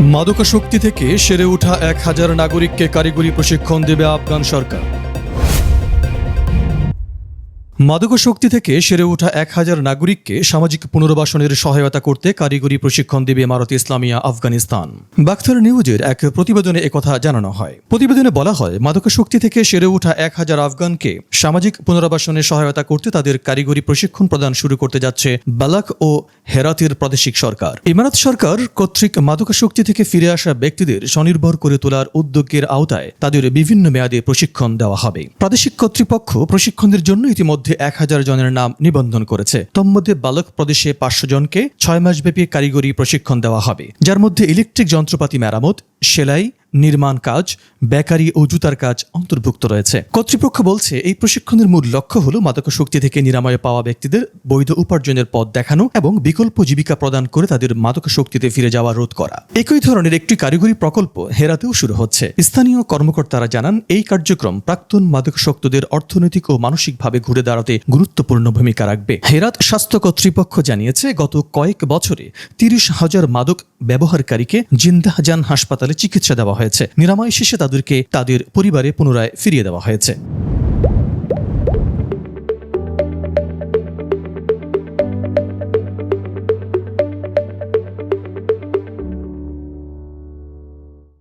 মাদকাসক্তি থেকে সেরে ওঠা এক হাজার নাগরিককে কারিগরি প্রশিক্ষণ দেবে আফগান সরকার। মাদকাসক্তি থেকে সেরে ওঠা এক হাজার নাগরিককে সামাজিক পুনর্বাসনের সহায়তা করতে কারিগরি প্রশিক্ষণ দেবে মারত ইসলামিয়া, আফগানিস্তান। বাক্তার নিউজের এক প্রতিবেদনে একথা জানানো হয়। প্রতিবেদনে বলা হয়, মাদকাসক্তি থেকে সেরে ওঠা এক হাজার আফগানকে সামাজিক পুনর্বাসনে সহায়তা করতে তাদের কারিগরি প্রশিক্ষণ প্রদান শুরু করতে যাচ্ছে বালাক ও হেরাতের প্রাদেশিক সরকার। ইমারাত সরকার কর্তৃক মাদকাসক্তি থেকে ফিরে আসা ব্যক্তিদের স্বনির্ভর করে তোলার উদ্যোগের আওতায় তাদের বিভিন্ন মেয়াদে প্রশিক্ষণ দেওয়া হবে। প্রাদেশিক কর্তৃপক্ষ প্রশিক্ষণের জন্য ইতিমধ্যে এক হাজার জনের নাম নিবন্ধন করেছে। তন্মধ্যে বালক প্রদেশে পাঁচশো জনকে ছয় মাসব্যাপী কারিগরি প্রশিক্ষণ দেওয়া হবে। যার মধ্যে ইলেকট্রিক যন্ত্রপাতি মেরামত, সেলাই নির্মাণ কাজ, বেকারি ও জুতার কাজ অন্তর্ভুক্ত রয়েছে। কর্তৃপক্ষ বলছে, এই প্রশিক্ষণের মূল লক্ষ্য হল মাদকাসক্তি থেকে নিরাময় পাওয়া ব্যক্তিদের বৈধ উপার্জনের পথ দেখানো এবং বিকল্প জীবিকা প্রদান করে তাদের মাদকাসক্তিতে ফিরে যাওয়া রোধ করা। একই ধরনের একটি কারিগরি প্রকল্প হেরাতেও শুরু হচ্ছে। স্থানীয় কর্মকর্তারা জানান, এই কার্যক্রম প্রাক্তন মাদকাসক্তদের অর্থনৈতিক ও মানসিকভাবে ঘুরে দাঁড়াতে গুরুত্বপূর্ণ ভূমিকা রাখবে। হেরাত স্বাস্থ্য কর্তৃপক্ষ জানিয়েছে, গত কয়েক বছরে তিরিশ হাজার মাদক ব্যবহারকারীকে জিন্দাহজান হাসপাতালে চিকিৎসা দেওয়া হয়েছে। নিরাময় শেষে তাদেরকে তাদের পরিবারে পুনরায় ফিরিয়ে দেওয়া হয়েছে।